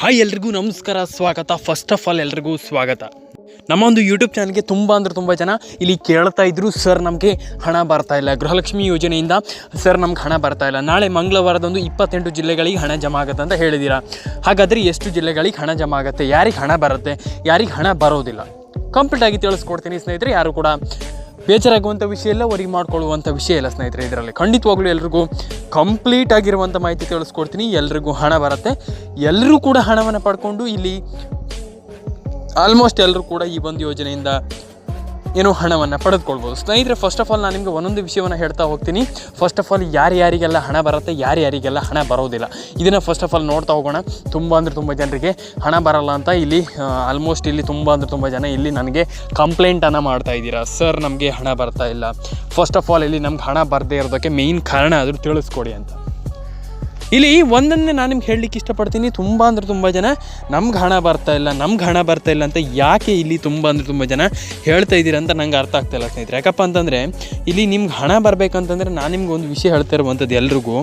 Hi ಎಲ್ರಿಗೂ ನಮಸ್ಕಾರ, ಸ್ವಾಗತ. ಫಸ್ಟ್ ಆಫ್ ಆಲ್ ಎಲ್ರಿಗೂ ಸ್ವಾಗತ. ನಮ್ಮ ಒಂದು ಯೂಟ್ಯೂಬ್ ಚಾನಲ್ಗೆ ತುಂಬ ಅಂದ್ರೆ ತುಂಬ ಜನ ಇಲ್ಲಿ ಕೇಳ್ತಾ ಇದ್ರು ಸರ್ ನಮಗೆ ಹಣ ಬರ್ತಾ ಇಲ್ಲ. ಗೃಹಲಕ್ಷ್ಮಿ ಯೋಜನೆಯಿಂದ ಸರ್ ನಮ್ಗೆ ಹಣ ಬರ್ತಾ ಇಲ್ಲ. ನಾಳೆ ಮಂಗಳವಾರದಂದು ಇಪ್ಪತ್ತೆಂಟು ಜಿಲ್ಲೆಗಳಿಗೆ ಹಣ ಜಮಾ ಆಗುತ್ತೆ ಅಂತ ಹೇಳಿದ್ದೀರಾ ಹಾಗಾದರೆ ಎಷ್ಟು ಜಿಲ್ಲೆಗಳಿಗೆ ಹಣ ಜಮಾ ಆಗುತ್ತೆ? ಯಾರಿಗೆ ಹಣ ಬರುತ್ತೆ? ಯಾರಿಗೆ ಹಣ ಬರೋದಿಲ್ಲ? ಕಂಪ್ಲೀಟ್ ಆಗಿ ತಿಳಿಸ್ಕೊಡ್ತೀನಿ ಸ್ನೇಹಿತರೆ, ಯಾರು ಕೂಡ ಬೇಜಾರಾಗುವಂಥ ವಿಷಯ ಇಲ್ಲ ವರಿ ಮಾಡ್ಕೊಳ್ಳುವಂಥ ವಿಷಯ ಇಲ್ಲ ಸ್ನೇಹಿತರೆ. ಇದರಲ್ಲಿ ಖಂಡಿತವಾಗ್ಲೂ ಎಲ್ರಿಗೂ ಕಂಪ್ಲೀಟ್ ಆಗಿರುವಂಥ ಮಾಹಿತಿ ತಿಳಿಸ್ಕೊಡ್ತೀನಿ. ಎಲ್ರಿಗೂ ಹಣ ಬರುತ್ತೆ. ಎಲ್ಲರೂ ಕೂಡ ಹಣವನ್ನು ಪಡ್ಕೊಂಡು ಇಲ್ಲಿ ಆಲ್ಮೋಸ್ಟ್ ಎಲ್ಲರೂ ಕೂಡ ಈ ಒಂದು ಯೋಜನೆಯಿಂದ ಏನೋ ಹಣವನ್ನು ಪಡೆದುಕೊಳ್ಬೋದು. ಸ್ನೇಹಿತರೆ ಫಸ್ಟ್ ಆಫ್ ಆಲ್ ನಾನು ನಿಮಗೆ ಒಂದೊಂದು ವಿಷಯವನ್ನು ಹೇಳ್ತಾ ಹೋಗ್ತೀನಿ. ಫಸ್ಟ್ ಆಫ್ ಆಲ್ ಯಾರ್ಯಾರಿಗೆಲ್ಲ ಹಣ ಬರುತ್ತೆ ಯಾರ್ಯಾರಿಗೆಲ್ಲ ಹಣ ಬರೋದಿಲ್ಲ? ಇದನ್ನು ಫಸ್ಟ್ ಆಫ್ ಆಲ್ ನೋಡ್ತಾ ಹೋಗೋಣ. ತುಂಬ ಅಂದರೆ ತುಂಬ ಜನರಿಗೆ ಹಣ ಬರಲ್ಲ ಅಂತ ಇಲ್ಲಿ ಆಲ್ಮೋಸ್ಟ್ ಇಲ್ಲಿ ತುಂಬ ಅಂದರೆ ತುಂಬ ಜನ ಇಲ್ಲಿ ನನಗೆ ಕಂಪ್ಲೇಂಟನ್ನು ಮಾಡ್ತಾ ಇದ್ದೀರಾ. ಸರ್ ನಮಗೆ ಹಣ ಬರ್ತಾ ಇಲ್ಲ. ಫಸ್ಟ್ ಆಫ್ ಆಲ್ ಇಲ್ಲಿ ನಮ್ಗೆ ಹಣ ಬರದೇ ಇರೋದಕ್ಕೆ ಮೇಯ್ನ್ ಕಾರಣ ಆದರೂ ತಿಳಿಸ್ಕೊಡಿ ಅಂತ. ಇಲ್ಲಿ ಒಂದನ್ನೇ ನಾನು ನಿಮ್ಗೆ ಹೇಳಲಿಕ್ಕೆ ಇಷ್ಟಪಡ್ತೀನಿ. ತುಂಬ ಅಂದ್ರೆ ತುಂಬ ಜನ ನಮ್ಗೆ ಹಣ ಬರ್ತಾ ಇಲ್ಲ, ನಮ್ಗೆ ಹಣ ಬರ್ತಾ ಇಲ್ಲ ಅಂತ ಯಾಕೆ ಇಲ್ಲಿ ತುಂಬ ಅಂದರೆ ತುಂಬ ಜನ ಹೇಳ್ತಾ ಇದ್ದೀರ ಅಂತ ನಂಗೆ ಅರ್ಥ ಆಗ್ತಾ ಇಲ್ಲ ಸ್ನೇಹಿತರೆ. ಯಾಕಪ್ಪ ಅಂತಂದರೆ ಇಲ್ಲಿ ನಿಮ್ಗೆ ಹಣ ಬರಬೇಕಂತಂದರೆ ನಾನು ನಿಮ್ಗೆ ಒಂದು ವಿಷಯ ಹೇಳ್ತಾ ಇರುವಂಥದ್ದು ಎಲ್ರಿಗೂ,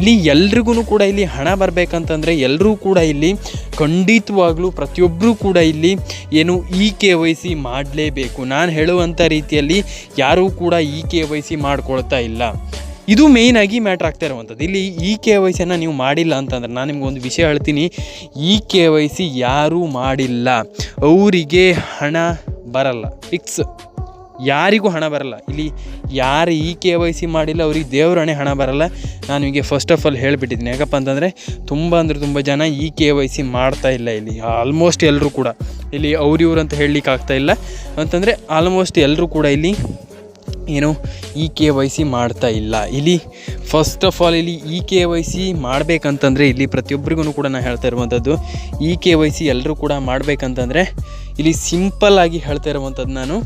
ಇಲ್ಲಿ ಎಲ್ರಿಗೂ ಕೂಡ ಇಲ್ಲಿ ಹಣ ಬರಬೇಕಂತಂದರೆ ಎಲ್ಲರೂ ಕೂಡ ಇಲ್ಲಿ ಖಂಡಿತವಾಗ್ಲೂ ಪ್ರತಿಯೊಬ್ಬರೂ ಕೂಡ ಇಲ್ಲಿ ಏನು ಇ ಕೆ ವೈ ಸಿ ಮಾಡಲೇಬೇಕು. ನಾನು ಹೇಳುವಂಥ ರೀತಿಯಲ್ಲಿ ಯಾರೂ ಕೂಡ ಇ ಕೆ ವೈ ಸಿ ಮಾಡ್ಕೊಳ್ತಾ ಇಲ್ಲ. ಇದು ಮೇಯ್ನ್ ಆಗಿ ಮ್ಯಾಟ್ರ್ ಆಗ್ತಾ ಇರುವಂಥದ್ದು. ಇಲ್ಲಿ ಈ ಕೆ ವೈ ಸಿಯನ್ನು ನೀವು ಮಾಡಿಲ್ಲ ಅಂತಂದ್ರೆ ನಾನು ನಿಮ್ಗೆ ಒಂದು ವಿಷಯ ಹೇಳ್ತೀನಿ. ಈ ಕೆ ವೈ ಸಿ ಯಾರೂ ಮಾಡಿಲ್ಲ. ಅವರಿಗೆ ಹಣ ಬರಲ್ಲ. ಫಿಕ್ಸ್ ಯಾರಿಗೂ ಹಣ ಬರಲ್ಲ. ಇಲ್ಲಿ ಯಾರು ಈ ಕೆ ವೈ ಸಿ ಮಾಡಿಲ್ಲ, ಅವ್ರಿಗೆ ದೇವ್ರಣೆ ಹಣ ಬರಲ್ಲ. ನಾನು ನಿಮಗೆ ಫಸ್ಟ್ ಆಫ್ ಆಲ್ ಹೇಳಿಬಿಟ್ಟಿದ್ದೀನಿ. ಯಾಕಪ್ಪ ಅಂತಂದರೆ ತುಂಬ ಅಂದರೆ ತುಂಬ ಜನ ಈ ಕೆ ವೈ ಸಿ ಮಾಡ್ತಾ ಇಲ್ಲ ಇಲ್ಲಿ. ಆಲ್ಮೋಸ್ಟ್ ಎಲ್ಲರೂ ಕೂಡ. ಇಲ್ಲಿ ಅವ್ರಿವ್ರು ಅಂತ ಹೇಳಲಿಕ್ಕೆ ಆಗ್ತಾ ಇಲ್ಲ. ಅಂತಂದರೆ ಆಲ್ಮೋಸ್ಟ್ ಎಲ್ಲರೂ ಕೂಡ ಇಲ್ಲಿ ಏನು ಇ ಕೆ ವೈ ಸಿ ಮಾಡ್ತಾ ಇಲ್ಲ. ಇಲ್ಲಿ ಫಸ್ಟ್ ಆಫ್ ಆಲ್ ಇಲ್ಲಿ ಇ ಕೆ ವೈ ಸಿ ಮಾಡಬೇಕಂತಂದರೆ ಇಲ್ಲಿ ಪ್ರತಿಯೊಬ್ಬರಿಗೂ ಕೂಡ ನಾನು ಹೇಳ್ತಾ ಇರುವಂಥದ್ದು. ಇ ಕೆ ವೈ ಸಿ ಎಲ್ಲರೂ ಕೂಡ ಮಾಡಬೇಕಂತಂದರೆ ಇಲ್ಲಿ ಸಿಂಪಲ್ ಆಗಿ ಹೇಳ್ತಾ ಇರುವಂಥದ್ದು ನಾನು.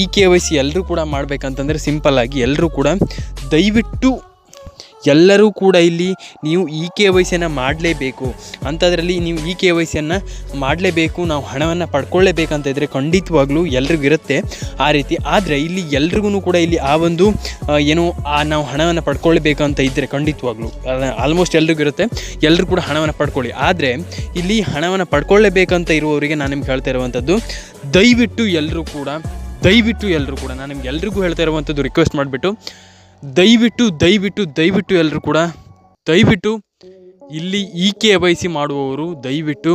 ಇ ಕೆ ವೈ ಸಿ ಎಲ್ಲರೂ ಕೂಡ ಮಾಡಬೇಕಂತಂದರೆ ಸಿಂಪಲ್ ಆಗಿ ಎಲ್ಲರೂ ಕೂಡ ದಯವಿಟ್ಟು ಎಲ್ಲರೂ ಕೂಡ ಇಲ್ಲಿ ನೀವು ಇ ಕೆ ವೈ ಸಿಯನ್ನು ಮಾಡಲೇಬೇಕು. ಅಂಥದ್ರಲ್ಲಿ ನೀವು ಇ ಕೆ ವೈ ಸಿಯನ್ನು ಮಾಡಲೇಬೇಕು, ನಾವು ಹಣವನ್ನು ಪಡ್ಕೊಳ್ಳೇಬೇಕಂತ ಇದ್ದರೆ ಖಂಡಿತವಾಗ್ಲೂ ಎಲ್ರಿಗೂ ಇರುತ್ತೆ ಆ ರೀತಿ. ಆದರೆ ಇಲ್ಲಿ ಎಲ್ರಿಗೂ ಕೂಡ ಇಲ್ಲಿ ಆ ಒಂದು ಏನು ನಾವು ಹಣವನ್ನು ಪಡ್ಕೊಳ್ಬೇಕಂತ ಇದ್ದರೆ ಖಂಡಿತವಾಗ್ಲೂ ಆಲ್ಮೋಸ್ಟ್ ಎಲ್ರಿಗೂ ಇರುತ್ತೆ. ಎಲ್ಲರೂ ಕೂಡ ಹಣವನ್ನು ಪಡ್ಕೊಳ್ಳಿ. ಆದರೆ ಇಲ್ಲಿ ಹಣವನ್ನು ಪಡ್ಕೊಳ್ಳೇಬೇಕಂತ ಇರುವವರಿಗೆ ನಾನು ನಿಮ್ಗೆ ಹೇಳ್ತಾ ಇರುವಂಥದ್ದು, ದಯವಿಟ್ಟು ಎಲ್ಲರೂ ಕೂಡ, ದಯವಿಟ್ಟು ಎಲ್ಲರೂ ಕೂಡ, ನಾನು ನಿಮ್ಗೆ ಎಲ್ರಿಗೂ ಹೇಳ್ತಾ ಇರುವಂಥದ್ದು ರಿಕ್ವೆಸ್ಟ್ ಮಾಡಿಬಿಟ್ಟು ದಯವಿಟ್ಟು ದಯವಿಟ್ಟು ದಯವಿಟ್ಟು ಎಲ್ಲರೂ ಕೂಡ ದಯವಿಟ್ಟು ಇಲ್ಲಿ ಇ ಕೆ ವೈ ಸಿ ಮಾಡುವವರು ದಯವಿಟ್ಟು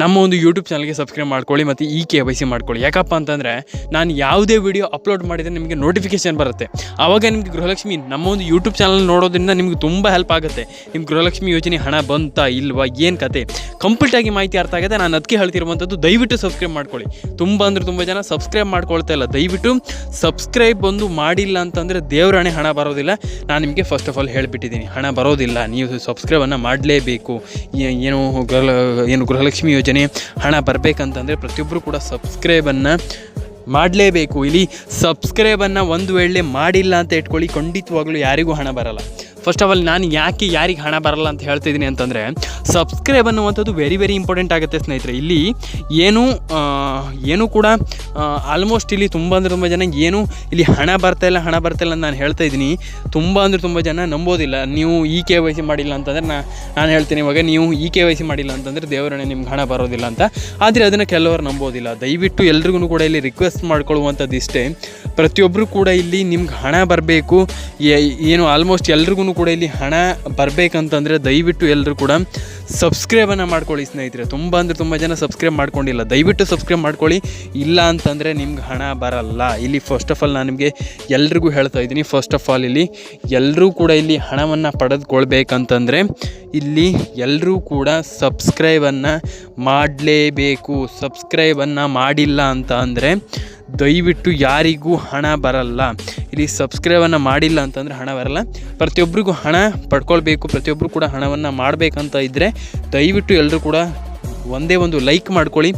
ನಮ್ಮ ಒಂದು ಯೂಟ್ಯೂಬ್ ಚಾನಲ್ಗೆ ಸಬ್ಸ್ಕ್ರೈಬ್ ಮಾಡ್ಕೊಳ್ಳಿ ಮತ್ತು ಇ ಕೆ ವೈ ಸಿ ಮಾಡ್ಕೊಳ್ಳಿ. ಯಾಕಪ್ಪ ಅಂತಂದರೆ ನಾನು ಯಾವುದೇ ವಿಡಿಯೋ ಅಪ್ಲೋಡ್ ಮಾಡಿದರೆ ನಿಮಗೆ ನೋಟಿಫಿಕೇಶನ್ ಬರುತ್ತೆ. ಆವಾಗ ನಿಮಗೆ ಗೃಹಲಕ್ಷ್ಮಿ ನಮ್ಮ ಒಂದು ಯೂಟ್ಯೂಬ್ ಚಾನಲ್ ನೋಡೋದ್ರಿಂದ ನಿಮಗೆ ತುಂಬ ಹೆಲ್ಪ್ ಆಗುತ್ತೆ. ನಿಮ್ಮ ಗೃಹಲಕ್ಷ್ಮಿ ಯೋಜನೆ ಹಣ ಬಂತಾ ಇಲ್ವಾ, ಏನು ಕತೆ? ಕಂಪ್ಲೀಟಾಗಿ ಮಾಹಿತಿ ಅರ್ಥ ಆಗುತ್ತೆ ನಾನು ಅದಕ್ಕೆ ಹೇಳ್ತಿರುವಂಥದ್ದು ದಯವಿಟ್ಟು ಸಬ್ಸ್ಕ್ರೈಬ್ ಮಾಡ್ಕೊಳ್ಳಿ. ತುಂಬ ಅಂದರೆ ತುಂಬ ಜನ ಸಬ್ಸ್ಕ್ರೈಬ್ ಮಾಡ್ಕೊಳ್ತಾ ಇಲ್ಲ. ದಯವಿಟ್ಟು ಸಬ್ಸ್ಕ್ರೈಬ್ ಬಂದು ಮಾಡಿಲ್ಲ ಅಂತಂದರೆ ದೇವರಾಣೆ ಹಣ ಬರೋದಿಲ್ಲ. ನಾನು ನಿಮಗೆ ಫಸ್ಟ್ ಆಫ್ ಆಲ್ ಹೇಳಿಬಿಟ್ಟಿದ್ದೀನಿ. ಹಣ ಬರೋದಿಲ್ಲ. ನೀವು ಸಬ್ಸ್ಕ್ರೈಬನ್ನು ಮಾಡಲೇಬೇಕು. ಏನು ಗೃಹ ಏನು ಗೃಹಲಕ್ಷ್ಮಿ ಹಣ ಬರಬೇಕಂತಂದರೆ ಪ್ರತಿಯೊಬ್ಬರು ಕೂಡ ಸಬ್ಸ್ಕ್ರೈಬನ್ನು ಮಾಡಲೇಬೇಕು. ಇಲ್ಲಿ ಸಬ್ಸ್ಕ್ರೈಬನ್ನು ಒಂದು ವೇಳೆ ಮಾಡಿಲ್ಲ ಅಂತ ಇಟ್ಕೊಳ್ಳಿ, ಖಂಡಿತವಾಗ್ಲೂ ಯಾರಿಗೂ ಹಣ ಬರಲ್ಲ. ಫಸ್ಟ್ ಆಫ್ ಆಲ್ ನಾನು ಯಾಕೆ ಯಾರಿಗೆ ಹಣ ಬರಲ್ಲ ಅಂತ ಹೇಳ್ತಿದ್ದೀನಿ ಅಂತಂದರೆ ಸಬ್ಸ್ಕ್ರೈಬ್ ಅನ್ನುವಂಥದ್ದು ವೆರಿ ವೆರಿ ಇಂಪಾರ್ಟೆಂಟ್ ಆಗುತ್ತೆ ಸ್ನೇಹಿತರೆ. ಇಲ್ಲಿ ಏನು ಏನು ಕೂಡ ಆಲ್ಮೋಸ್ಟ್ ಇಲ್ಲಿ ತುಂಬ ಅಂದರೆ ತುಂಬ ಜನ ಏನು ಇಲ್ಲಿ ಹಣ ಬರ್ತಾ ಇಲ್ಲ, ಹಣ ಬರ್ತಾ ಇಲ್ಲ ಅಂತ ನಾನು ಹೇಳ್ತಾ ಇದ್ದೀನಿ. ತುಂಬ ಅಂದರೆ ತುಂಬ ಜನ ನಂಬೋದಿಲ್ಲ. ನೀವು ಈ ಕೆ ವೈ ಸಿ ಮಾಡಿಲ್ಲ ಅಂತಂದರೆ ನಾ, ನಾನು ಹೇಳ್ತೀನಿ ಇವಾಗ, ನೀವು ಈ ಕೆ ವೈ ಸಿ ಮಾಡಿಲ್ಲ ಅಂತಂದರೆ ದೇವರಣೆ ನಿಮ್ಗೆ ಹಣ ಬರೋದಿಲ್ಲ ಅಂತ. ಆದರೆ ಅದನ್ನು ಕೆಲವರು ನಂಬೋದಿಲ್ಲ. ದಯವಿಟ್ಟು ಎಲ್ರಿಗೂ ಕೂಡ ಇಲ್ಲಿ ರಿಕ್ವೆಸ್ಟ್ ಮಾಡ್ಕೊಳ್ಳುವಂಥದ್ದು ಇಷ್ಟೇ. ಪ್ರತಿಯೊಬ್ಬರು ಕೂಡ ಇಲ್ಲಿ ನಿಮ್ಗೆ ಹಣ ಬರಬೇಕು. ಏನು ಆಲ್ಮೋಸ್ಟ್ ಎಲ್ರಿಗೂ ಕೂಡ ಇಲ್ಲಿ ಹಣ ಬರಬೇಕಂತಂದರೆ ದಯವಿಟ್ಟು ಎಲ್ಲರೂ ಕೂಡ ಸಬ್ಸ್ಕ್ರೈಬನ್ನು ಮಾಡ್ಕೊಳ್ಳಿ ಸ್ನೇಹಿತರೆ. ತುಂಬ ಅಂದರೆ ತುಂಬ ಜನ ಸಬ್ಸ್ಕ್ರೈಬ್ ಮಾಡ್ಕೊಂಡಿಲ್ಲ. ದಯವಿಟ್ಟು ಸಬ್ಸ್ಕ್ರೈಬ್ ಮಾಡ್ಕೊಳ್ಳಿ. ಇಲ್ಲ ಅಂತಂದರೆ ನಿಮ್ಗೆ ಹಣ ಬರಲ್ಲ. ಇಲ್ಲಿ ಫಸ್ಟ್ ಆಫ್ ಆಲ್ ನಾನು ನಿಮಗೆ ಎಲ್ರಿಗೂ ಹೇಳ್ತಾ ಇದ್ದೀನಿ. ಫಸ್ಟ್ ಆಫ್ ಆಲ್ ಇಲ್ಲಿ ಎಲ್ಲರೂ ಕೂಡ ಇಲ್ಲಿ ಹಣವನ್ನು ಪಡೆದುಕೊಳ್ಬೇಕಂತಂದರೆ ಇಲ್ಲಿ ಎಲ್ಲರೂ ಕೂಡ ಸಬ್ಸ್ಕ್ರೈಬನ್ನು ಮಾಡಲೇಬೇಕು. ಸಬ್ಸ್ಕ್ರೈಬನ್ನು ಮಾಡಿಲ್ಲ ಅಂತ ಅಂದರೆ ದಯವಿಟ್ಟು ಯಾರಿಗೂ ಹಣ ಬರಲ್ಲ. ಇಲ್ಲಿ ಸಬ್ಸ್ಕ್ರೈಬನ್ನು ಮಾಡಿಲ್ಲ ಅಂತಂದರೆ ಹಣ ಬರಲ್ಲ. ಪ್ರತಿಯೊಬ್ಬರಿಗೂ ಹಣ ಪಡ್ಕೊಳ್ಬೇಕು ಪ್ರತಿಯೊಬ್ಬರು ಕೂಡ ಹಣವನ್ನು ಮಾಡಬೇಕಂತ ಇದ್ದರೆ ದಯವಿಟ್ಟು ಎಲ್ಲರೂ ಕೂಡ ಒಂದೇ ಒಂದು ಲೈಕ್ ಮಾಡ್ಕೊಳ್ಳಿ.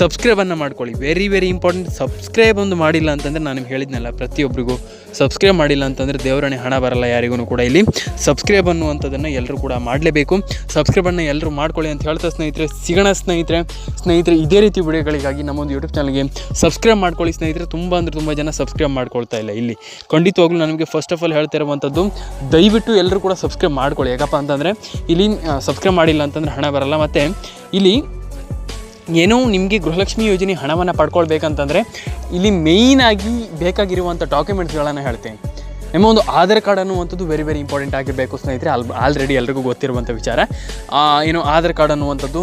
ಸಬ್ಸ್ಕ್ರೈಬನ್ನು ಮಾಡ್ಕೊಳ್ಳಿ. ವೆರಿ ವೆರಿ ಇಂಪಾರ್ಟೆಂಟ್ ಸಬ್ಸ್ಕ್ರೈಬ್ ಒಂದು ಮಾಡಿಲ್ಲ ಅಂತಂದರೆ ನಾನು ನಿಮ್ಗೆ ಹೇಳಿದ್ನಲ್ಲ ಪ್ರತಿಯೊಬ್ಬರಿಗೂ ಸಬ್ಸ್ಕ್ರೈಬ್ ಮಾಡಿಲ್ಲ ಅಂತಂದರೆ ದೇವರಣೆ ಹಣ ಬರಲ್ಲ ಯಾರಿಗೂ ಕೂಡ ಇಲ್ಲಿ. ಸಬ್ಸ್ಕ್ರೈಬ್ ಅನ್ನುವಂಥದ್ದನ್ನು ಎಲ್ಲರೂ ಕೂಡ ಮಾಡಲೇಬೇಕು. ಸಬ್ಸ್ಕ್ರೈಬನ್ನು ಎಲ್ಲರೂ ಮಾಡ್ಕೊಳ್ಳಿ ಅಂತ ಹೇಳ್ತಾ ಸ್ನೇಹಿತರೆ, ಸಿಗೋಣ ಸ್ನೇಹಿತರೆ. ಸ್ನೇಹಿತರೆ, ಇದೇ ರೀತಿ ವಿಡಿಯೋಗಳಿಗಾಗಿ ನಮ್ಮೊಂದು ಯೂಟ್ಯೂಬ್ ಚಾನಲ್ಗೆ ಸಬ್ಸ್ಕ್ರೈಬ್ ಮಾಡ್ಕೊಳ್ಳಿ ಸ್ನೇಹಿತರೆ. ತುಂಬ ಅಂದರೆ ತುಂಬ ಜನ ಸಬ್ಸ್ಕ್ರೈಬ್ ಮಾಡ್ಕೊಳ್ತಾ ಇಲ್ಲ ಇಲ್ಲಿ. ಖಂಡಿತವಾಗ್ಲೂ ನಮಗೆ ಫಸ್ಟ್ ಆಫ್ ಆಲ್ ಹೇಳ್ತಾ ಇರುವಂಥದ್ದು, ದಯವಿಟ್ಟು ಎಲ್ಲರೂ ಕೂಡ ಸಬ್ಸ್ಕ್ರೈಬ್ ಮಾಡ್ಕೊಳ್ಳಿ. ಯಾಕಪ್ಪ ಅಂತಂದರೆ, ಇಲ್ಲಿ ಸಬ್ಸ್ಕ್ರೈಬ್ ಮಾಡಿಲ್ಲ ಅಂತಂದರೆ ಹಣ ಬರಲ್ಲ. ಮತ್ತು, ಇಲ್ಲಿ ಏನೋ ನಿಮಗೆ ಗೃಹಲಕ್ಷ್ಮಿ ಯೋಜನೆ ಹಣವನ್ನು ಪಡ್ಕೊಳ್ಬೇಕಂತಂದರೆ ಇಲ್ಲಿ ಮೇಯ್ನಾಗಿ ಬೇಕಾಗಿರುವಂಥ ಡಾಕ್ಯುಮೆಂಟ್ಸ್ಗಳನ್ನು ಹೇಳ್ತೀನಿ. ನಿಮ್ಮ ಒಂದು ಆಧಾರ್ ಕಾರ್ಡ್ ಅನ್ನುವಂಥದ್ದು ವೆರಿ ವೆರಿ ಇಂಪಾರ್ಟೆಂಟ್ ಆಗಿರಬೇಕು ಸ್ನೇಹಿತರೆ. ಆಲ್ ಆಲ್ರೆಡಿ ಎಲ್ರಿಗೂ ಗೊತ್ತಿರುವಂಥ ವಿಚಾರ. ಏನು ಆಧಾರ್ ಕಾರ್ಡ್ ಅನ್ನುವಂಥದ್ದು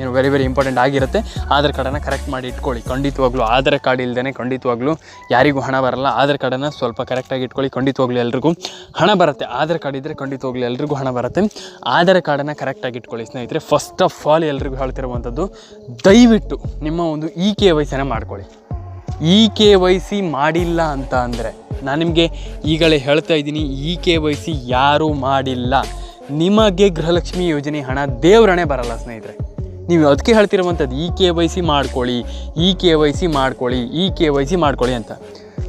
ಏನು ವೆರಿ ವೆರಿ ಇಂಪಾರ್ಟೆಂಟ್ ಆಗಿರುತ್ತೆ. ಆಧಾರ್ ಕಾರ್ಡನ್ನು ಕರೆಕ್ಟ್ ಮಾಡಿ ಇಟ್ಕೊಳ್ಳಿ. ಖಂಡಿತವಾಗ್ಲೂ ಆಧಾರ್ ಕಾರ್ಡ್ ಇಲ್ಲದೇ ಖಂಡಿತವಾಗ್ಲೂ ಯಾರಿಗೂ ಹಣ ಬರಲ್ಲ. ಆಧಾರ್ ಕಾರ್ಡನ್ನು ಸ್ವಲ್ಪ ಕರೆಕ್ಟಾಗಿ ಇಟ್ಕೊಳ್ಳಿ. ಖಂಡಿತವಾಗ್ಲೂ ಎಲ್ರಿಗೂ ಹಣ ಬರುತ್ತೆ. ಆಧಾರ್ ಕಾರ್ಡ್ ಇದ್ದರೆ ಖಂಡಿತವಾಗ್ಲೂ ಎಲ್ರಿಗೂ ಹಣ ಬರುತ್ತೆ. ಆಧಾರ್ ಕಾರ್ಡನ್ನು ಕರೆಕ್ಟಾಗಿ ಇಟ್ಕೊಳ್ಳಿ ಸ್ನೇಹಿತರೆ. ಫಸ್ಟ್ ಆಫ್ ಆಲ್ ಎಲ್ರಿಗೂ ಹೇಳ್ತಿರುವಂಥದ್ದು, ದಯವಿಟ್ಟು ನಿಮ್ಮ ಒಂದು ಇ ಕೆ ವೈಸನ್ನು ಮಾಡ್ಕೊಳ್ಳಿ. ಇ ಕೆ ವೈ ಸಿ ಮಾಡಿಲ್ಲ ಅಂತ ಅಂದರೆ ನಾನು ನಿಮಗೆ ಈಗಲೇ ಹೇಳ್ತಾ ಇದ್ದೀನಿ, ಈ ಕೆ ವೈ ಸಿ ಯಾರೂ ಮಾಡಿಲ್ಲ. ನಿಮಗೆ ಗೃಹಲಕ್ಷ್ಮಿ ಯೋಜನೆ ಹಣ ದೇವ್ರಣೆ ಬರಲ್ಲ ಸ್ನೇಹಿತರೆ. ನೀವು ಅದಕ್ಕೆ ಹೇಳ್ತಿರುವಂಥದ್ದು, ಈ ಕೆ ವೈ ಸಿ ಮಾಡ್ಕೊಳ್ಳಿ, ಈ ಕೆ ವೈ ಸಿ ಮಾಡ್ಕೊಳ್ಳಿ, ಈ ಕೆ ವೈ ಸಿ ಮಾಡ್ಕೊಳ್ಳಿ ಅಂತ.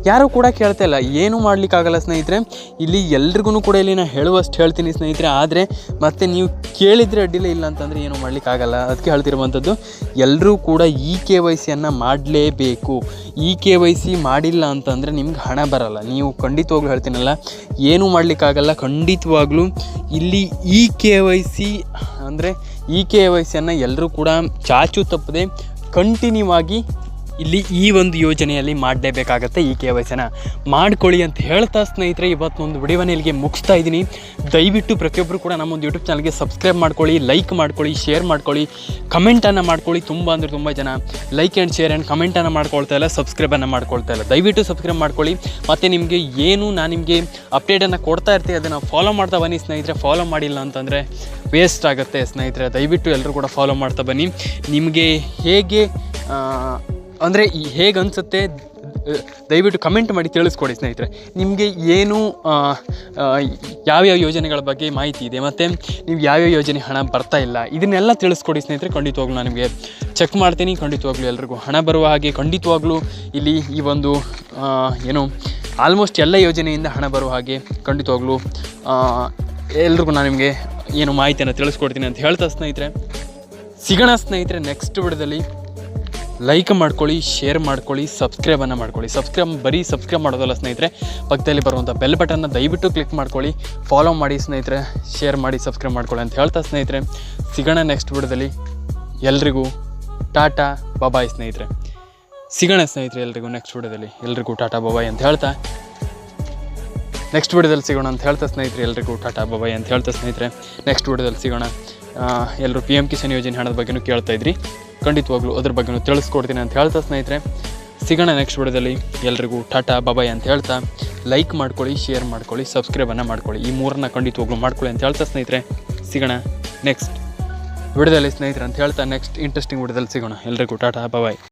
ಯಾರೂ ಕೂಡ ಕೇಳ್ತಾ ಇಲ್ಲ. ಏನೂ ಮಾಡ್ಲಿಕ್ಕಾಗಲ್ಲ ಸ್ನೇಹಿತರೆ? ಇಲ್ಲಿ ಎಲ್ರಿಗೂ ಕೂಡ ಇಲ್ಲಿ ನಾನು ಹೇಳುವಷ್ಟು ಹೇಳ್ತೀನಿ ಸ್ನೇಹಿತರೆ. ಆದರೆ ಮತ್ತೆ ನೀವು ಕೇಳಿದರೆ ಅಡ್ಡಿಲ್ಲ ಇಲ್ಲ ಅಂತಂದರೆ ಏನೂ ಮಾಡ್ಲಿಕ್ಕಾಗಲ್ಲ. ಅದಕ್ಕೆ ಹೇಳ್ತಿರುವಂಥದ್ದು ಎಲ್ಲರೂ ಕೂಡ ಇ ಕೆ ವೈ ಸಿಯನ್ನು ಮಾಡಲೇಬೇಕು. ಇ ಕೆ ವೈ ಸಿ ಮಾಡಿಲ್ಲ ಅಂತಂದರೆ ನಿಮ್ಗೆ ಹಣ ಬರಲ್ಲ. ನೀವು ಖಂಡಿತವಾಗ್ಲೂ ಹೇಳ್ತೀನಲ್ಲ, ಏನೂ ಮಾಡಲಿಕ್ಕಾಗಲ್ಲ. ಖಂಡಿತವಾಗ್ಲೂ ಇಲ್ಲಿ ಇ ಕೆ ವೈ ಸಿ, ಅಂದರೆ ಇ ಕೆ ವೈ ಸಿಯನ್ನು ಎಲ್ಲರೂ ಕೂಡ ಚಾಚು ತಪ್ಪದೆ ಕಂಟಿನ್ಯೂ ಆಗಿ ಇಲ್ಲಿ ಈ ಒಂದು ಯೋಜನೆಯಲ್ಲಿ ಮಾಡಲೇಬೇಕಾಗತ್ತೆ ಈ ಕೆ ವೈ ಸಿನ. ಮಾಡ್ಕೊಳ್ಳಿ ಅಂತ ಹೇಳ್ತಾ ಸ್ನೇಹಿತರೆ, ಇವತ್ತೊಂದು ವಿಡಿಯೋನ ಇಲ್ಲಿಗೆ ಮುಗಿಸ್ತಾ ಇದ್ದೀನಿ. ದಯವಿಟ್ಟು ಪ್ರತಿಯೊಬ್ಬರು ಕೂಡ ನಮ್ಮೊಂದು ಯೂಟ್ಯೂಬ್ ಚಾನಲ್ಗೆ ಸಬ್ಸ್ಕ್ರೈಬ್ ಮಾಡ್ಕೊಳ್ಳಿ, ಲೈಕ್ ಮಾಡ್ಕೊಳ್ಳಿ, ಶೇರ್ ಮಾಡ್ಕೊಳ್ಳಿ ಕಮೆಂಟನ್ನು ಮಾಡ್ಕೊಳ್ಳಿ. ತುಂಬ ಅಂದರೆ ತುಂಬ ಜನ ಲೈಕ್ ಆ್ಯಂಡ್ ಶೇರ್ ಆ್ಯಂಡ್ ಕಮೆಂಟನ್ನು ಮಾಡ್ಕೊಳ್ತಾ ಇಲ್ಲ ಸಬ್ಸ್ಕ್ರೈಬನ್ನು ಮಾಡ್ಕೊಳ್ತಾ ಇಲ್ಲ. ದಯವಿಟ್ಟು ಸಬ್ಸ್ಕ್ರೈಬ್ ಮಾಡ್ಕೊಳ್ಳಿ. ಮತ್ತು ನಿಮಗೆ ಏನು ನಾನು ನಿಮಗೆ ಅಪ್ಡೇಟನ್ನು ಕೊಡ್ತಾ ಇರ್ತೀವಿ ಅದನ್ನು ಫಾಲೋ ಮಾಡ್ತಾ ಬನ್ನಿ ಸ್ನೇಹಿತರೆ. ಫಾಲೋ ಮಾಡಿಲ್ಲ ಅಂತಂದರೆ ವೇಸ್ಟ್ ಆಗುತ್ತೆ ಸ್ನೇಹಿತರೆ. ದಯವಿಟ್ಟು ಎಲ್ಲರೂ ಕೂಡ ಫಾಲೋ ಮಾಡ್ತಾ ಬನ್ನಿ. ನಿಮಗೆ ಹೇಗೆ ಅಂದರೆ ಹೇಗೆ ಅನಿಸುತ್ತೆ ದಯವಿಟ್ಟು ಕಮೆಂಟ್ ಮಾಡಿ ತಿಳಿಸ್ಕೊಡಿ ಸ್ನೇಹಿತರೆ. ನಿಮಗೆ ಏನು ಯಾವ್ಯಾವ ಯೋಜನೆಗಳ ಬಗ್ಗೆ ಮಾಹಿತಿ ಇದೆ, ಮತ್ತು ನೀವು ಯಾವ್ಯಾವ ಯೋಜನೆ ಹಣ ಬರ್ತಾ ಇಲ್ಲ, ಇದನ್ನೆಲ್ಲ ತಿಳಿಸ್ಕೊಡಿ ಸ್ನೇಹಿತರೆ ಖಂಡಿತವಾಗ್ಲೂ ನಾನು ನಿಮಗೆ ಚೆಕ್ ಮಾಡ್ತೀನಿ ಖಂಡಿತವಾಗ್ಲೂ ಎಲ್ರಿಗೂ ಹಣ ಬರುವ ಹಾಗೆ ಖಂಡಿತವಾಗ್ಲೂ ಇಲ್ಲಿ ಈ ಒಂದು ಏನು ಆಲ್ಮೋಸ್ಟ್ ಎಲ್ಲ ಯೋಜನೆಯಿಂದ ಹಣ ಬರುವ ಹಾಗೆ ಖಂಡಿತವಾಗ್ಲೂ ಎಲ್ರಿಗೂ ನಾನು ನಿಮಗೆ ಏನು ಮಾಹಿತಿಯನ್ನು ತಿಳಿಸ್ಕೊಡ್ತೀನಿ ಅಂತ ಹೇಳ್ತಾ ಸ್ನೇಹಿತರೆ. ಸಿಗೋಣ ಸ್ನೇಹಿತರೆ ನೆಕ್ಸ್ಟ್ ವಿಡಿಯೋದಲ್ಲಿ. ಲೈಕ್ ಮಾಡ್ಕೊಳ್ಳಿ ಶೇರ್ ಮಾಡ್ಕೊಳ್ಳಿ ಸಬ್ಸ್ಕ್ರೈಬನ್ನು ಮಾಡ್ಕೊಳ್ಳಿ. ಸಬ್ಸ್ಕ್ರೈಬ್ ಬರೀ ಸಬ್ಸ್ಕ್ರೈಬ್ ಮಾಡೋದಲ್ಲ ಸ್ನೇಹಿತರೆ, ಪಕ್ಕದಲ್ಲಿ ಬರುವಂಥ ಬೆಲ್ ಬಟನ್ನ ದಯವಿಟ್ಟು ಕ್ಲಿಕ್ ಮಾಡ್ಕೊಳ್ಳಿ. ಫಾಲೋ ಮಾಡಿ ಸ್ನೇಹಿತರೆ ಶೇರ್ ಮಾಡಿ ಸಬ್ಸ್ಕ್ರೈಬ್ ಮಾಡ್ಕೊಳ್ಳಿ ಅಂತ ಹೇಳ್ತಾ ಸ್ನೇಹಿತರೆ, ಸಿಗೋಣ ನೆಕ್ಸ್ಟ್ ವಿಡಿಯೋದಲ್ಲಿ. ಎಲ್ರಿಗೂ ಟಾಟಾ ಬಾಬಾಯ್ ಸ್ನೇಹಿತರೆ. ಸಿಗೋಣ ಸ್ನೇಹಿತರೆ ಎಲ್ರಿಗೂ ನೆಕ್ಸ್ಟ್ ವಿಡಿಯೋದಲ್ಲಿ. ಎಲ್ರಿಗೂ ಟಾಟಾ ಬಾಬಾಯ್ ಅಂತ ಹೇಳ್ತಾ. ನೆಕ್ಸ್ಟ್ ವಿಡಿಯೋದಲ್ಲಿ ಸಿಗೋಣ ಅಂತ ಹೇಳ್ತಾ ಸ್ನೇಹಿತರೆ, ಎಲ್ರಿಗೂ ಟಾಟಾ ಬಾಬಾಯ್ ಅಂತ ಹೇಳ್ತಾ ಸ್ನೇಹಿತರೆ. ನೆಕ್ಸ್ಟ್ ವಿಡಿಯೋದಲ್ಲಿ ಸಿಗೋಣ. ಎಲ್ಲರೂ ಪಿ ಎಂ ಕಿಸಾನ್ ಯೋಜನೆ ಹಣದ ಬಗ್ಗೆನೂ ಕೇಳ್ತಾ ಇದ್ರಿ. ಖಂಡಿತವಾಗ್ಲೂ ಅದ್ರ ಬಗ್ಗೆನೂ ತಿಳಿಸ್ಕೊಡ್ತೀನಿ ಅಂತ ಹೇಳ್ತಾ ಸ್ನೇಹಿತರೆ. ಸಿಗೋಣ ನೆಕ್ಸ್ಟ್ ವಿಡಿಯೋದಲ್ಲಿ. ಎಲ್ರಿಗೂ ಟಾಟಾ ಬಾಬಾಯ್ ಅಂತ ಹೇಳ್ತಾ. ಲೈಕ್ ಮಾಡ್ಕೊಳ್ಳಿ ಶೇರ್ ಮಾಡ್ಕೊಳ್ಳಿ ಸಬ್ಸ್ಕ್ರೈಬನ್ನು ಮಾಡ್ಕೊಳ್ಳಿ. ಈ ಮೂರನ್ನ ಖಂಡಿತವಾಗ್ಲೂ ಮಾಡ್ಕೊಳ್ಳಿ ಅಂತ ಹೇಳ್ತಾ ಸ್ನೇಹಿತರೆ. ಸಿಗೋಣ ನೆಕ್ಸ್ಟ್ ವಿಡಿಯೋದಲ್ಲಿ ಸ್ನೇಹಿತರೆ ಅಂತ ಹೇಳ್ತಾ ನೆಕ್ಸ್ಟ್ ಇಂಟ್ರೆಸ್ಟಿಂಗ್ ವಿಡಿಯೋದಲ್ಲಿ ಸಿಗೋಣ. ಎಲ್ರಿಗೂ ಟಾಟಾ ಬಾಬಾಯ್